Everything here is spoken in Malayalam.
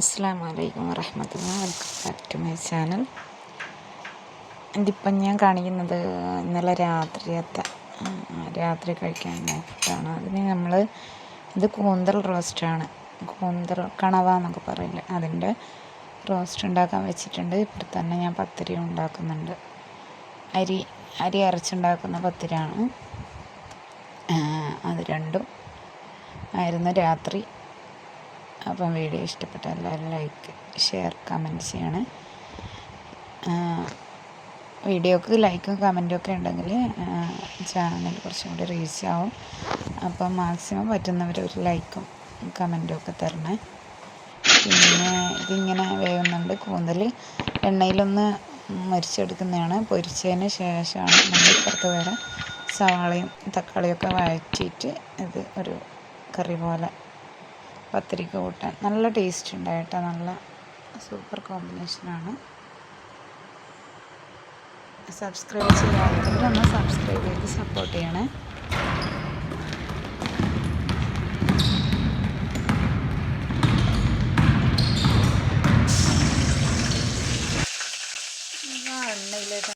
അസ്സാം വലൈക്കും വറഹമത്തുള്ള welcome back to my channel. ഇതിപ്പം ഞാൻ കാണിക്കുന്നത് ഇന്നലെ രാത്രിയത്തെ രാത്രി കഴിക്കാൻ ഫുഡാണ് അതിന് നമ്മൾ ഇത് കൂന്തൽ റോസ്റ്റാണ്. കൂന്തൽ കണവ എന്നൊക്കെ പറയില്ലേ അതിന്റെ റോസ്റ്റ് ഉണ്ടാക്കാൻ വെച്ചിട്ടുണ്ട്. ഇപ്പോൾ തന്നെ ഞാൻ പത്തിരി ഉണ്ടാക്കുന്നുണ്ട്. അരി അരി അരച്ചുണ്ടാക്കുന്ന പത്തിരിയാണ്. അത് രണ്ടും ആയിരുന്നു രാത്രി. അപ്പം വീഡിയോ ഇഷ്ടപ്പെട്ട എല്ലാവരും ലൈക്ക് ഷെയർ കമന്റ് ചെയ്യണേ. വീഡിയോക്ക് ലൈക്കും കമന്റും ഒക്കെ ഉണ്ടെങ്കിൽ ചാനൽ കുറച്ചും കൂടി റീച്ച് ആവും. അപ്പം മാക്സിമം പറ്റുന്നവർ ഒരു ലൈക്കും കമന്റും ഒക്കെ തരണം. പിന്നെ ഇതിങ്ങനെ വേവുന്നുണ്ട്. കൂന്തൽ എണ്ണയിലൊന്ന് മരിച്ചെടുക്കുന്നതാണ്. പൊരിച്ചതിന് ശേഷമാണ് നമ്മൾ ഇപ്പുറത്ത് വേറെ സവാളയും തക്കാളിയൊക്കെ വഴറ്റിയിട്ട് ഇത് ഒരു കറി പോലെ പത്തിരിക്ക് കൂട്ടാൻ. നല്ല ടേസ്റ്റ് ഉണ്ടായിട്ടോ നല്ല സൂപ്പർ കോമ്പിനേഷനാണ് സബ്സ്ക്രൈബ് ചെയ്യാത്തവർ ഒന്ന് സബ്സ്ക്രൈബ് ചെയ്ത് സപ്പോർട്ട് ചെയ്യണേ. എണ്ണയിലേക്ക്